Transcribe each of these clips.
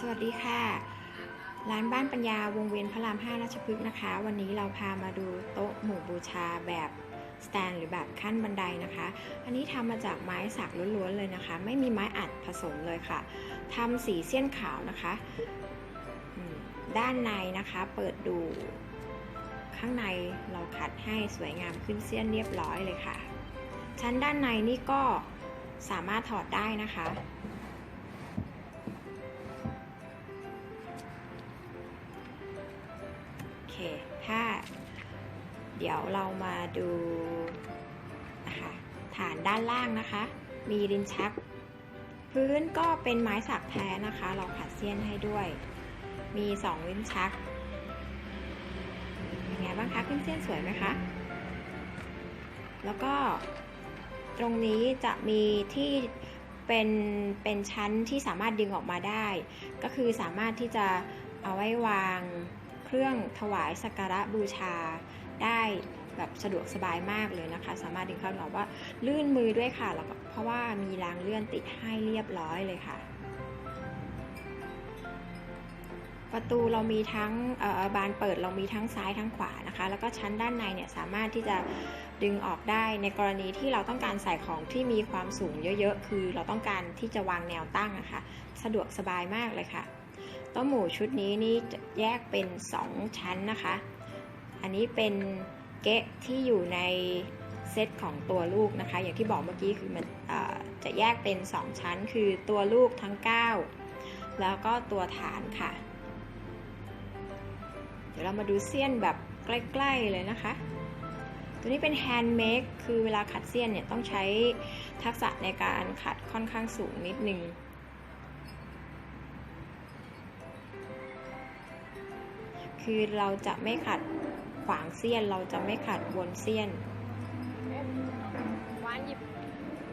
สวัสดีค่ะ ร้านบ้านปัญญาวงเวียนพระราม5ราชพฤกษ์นะคะ วันนี้เราพามาดูโต๊ะหมู่บูชาแบบสแตนหรือแบบขั้นบันไดนะคะ อันนี้ทำมาจากไม้สักล้วนๆเลยนะคะ ไม่มีไม้อัดผสมเลยค่ะทำสีเสี้ยนขาวนะคะ ด้านในนะคะเปิดดูข้างในเราขัดให้สวยงามขึ้นเสี้ยนเรียบร้อยเลยค่ะ ชั้นด้านในนี่ก็สามารถถอดได้นะคะ เค ถ้าเดี๋ยวเรามาดูนะคะฐานด้านล่างนะคะ มีลิ้นชัก พื้นก็เป็นไม้สักแท้นะคะ เราขัดเสี้ยนให้ด้วย มีสองลิ้นชักเป็นไงบ้างคะขึ้นเสี้ยนสวยไหมคะ แล้วก็ตรงนี้จะมีที่เป็นเป็นชั้นที่สามารถดึงออกมาได้ ก็คือสามารถที่จะเอาไว้วาง รื่องถวายสักการะบูชาได้แบบสะดวกสบายมากเลยนะคะ สามารถดึงเข้าถึงอกว่าลื่นมือด้วยค่ะแล้วก็เพราะว่ามีรางเลื่อนติดให้เรียบร้อยเลยค่ะ ประตูเรามีทั้งบานเปิดเรามีทั้งซ้ายทั้งขวานะคะ แล้วก็ชั้นด้านในเนี่ยสามารถที่จะดึงออกได้ในกรณีที่เราต้องการใส่ของที่มีความสูงเยอะๆ คือเราต้องการที่จะวางแนวตั้งนะคะ สะดวกสบายมากเลยค่ะ โต๊ะหมู่ชุดนี้นี่แยกเป็น 2 ชั้นนะคะ อันนี้เป็นเกะที่อยู่ในเซตของตัวลูกนะคะ อย่างที่บอกเมื่อกี้คือมันจะแยกเป็น 2 ชั้น คือตัวลูกทั้ง 9 แล้วก็ตัวฐานค่ะ เดี๋ยวเรามาดูเสี้ยนแบบใกล้ ๆ เลยนะคะ ตัวนี้เป็นแฮนด์เมดคือเวลาขัดเสี้ยนเนี่ยต้องใช้ทักษะในการขัดค่อนข้างสูงนิดนึง คือเราจะไม่ขัดขวางเสี้ยน เราจะไม่ขัดวนเสี้ยนวานหยิบ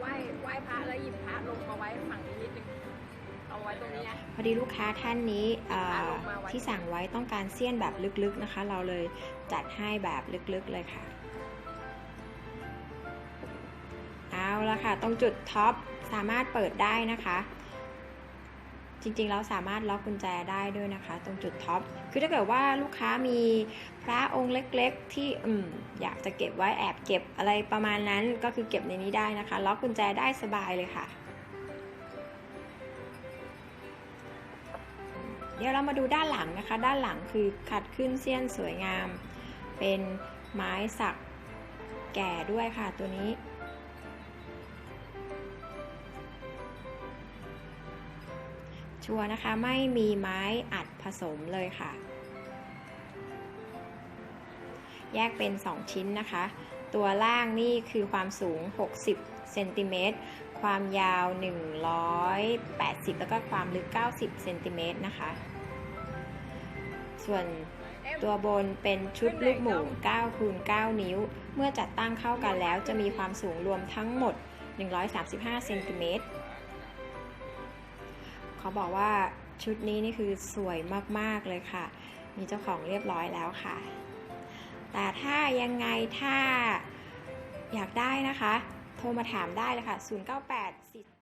ไหว้ไหว้พระแล้วหยิบพระลงมาไว้ฝั่งนี้นิดนึงเอาไว้ตรงนี้นะ พอดีลูกค้าท่านนี้เอ่อลงมาไว้ที่สั่งไว้ต้องการเสี้ยนแบบลึกๆนะคะ เราเลยจัดให้แบบลึกๆเลยค่ะเอาละค่ะ ตรงจุดท็อปสามารถเปิดได้นะคะ จริงๆแล้วสามารถล็อกกุญแจได้ด้วยนะคะ ตรงจุดท็อป คือถ้าเกิดว่าลูกค้ามีพระองค์เล็กๆ ที่อืมอยากจะเก็บไว้แอบเก็บอะไรประมาณนั้นก็คือเก็บในนี้ได้นะคะ ล็อกกุญแจได้สบายเลยค่ะ เดี๋ยวเรามาดูด้านหลังนะคะ ด้านหลังคือขัดขึ้นเสี้ยนสวยงาม เป็นไม้สักแก่ด้วยค่ะตัวนี้ ชัวนะคะ ไม่มีไม้อัดผสมเลยค่ะ แยกเป็น 2 ชิ้นนะคะ ตัวล่างนี่คือความสูง 60เซนติเมตรความยาว 180 แล้วก็ความลึก 90เซนติเมตรนะคะ ส่วนตัวบนเป็นชุดลูกหมู9คูณ9นิ้ว เมื่อจัดตั้งเข้ากันแล้วจะมีความสูงรวมทั้งหมด 135เซนติเมตร เขาบอกว่าชุดนี้นี่คือสวยมากๆเลยค่ะ มีเจ้าของเรียบร้อยแล้วค่ะ แต่ถ้ายังไงถ้าอยากได้นะคะ โทรมาถามได้เลยค่ะ 098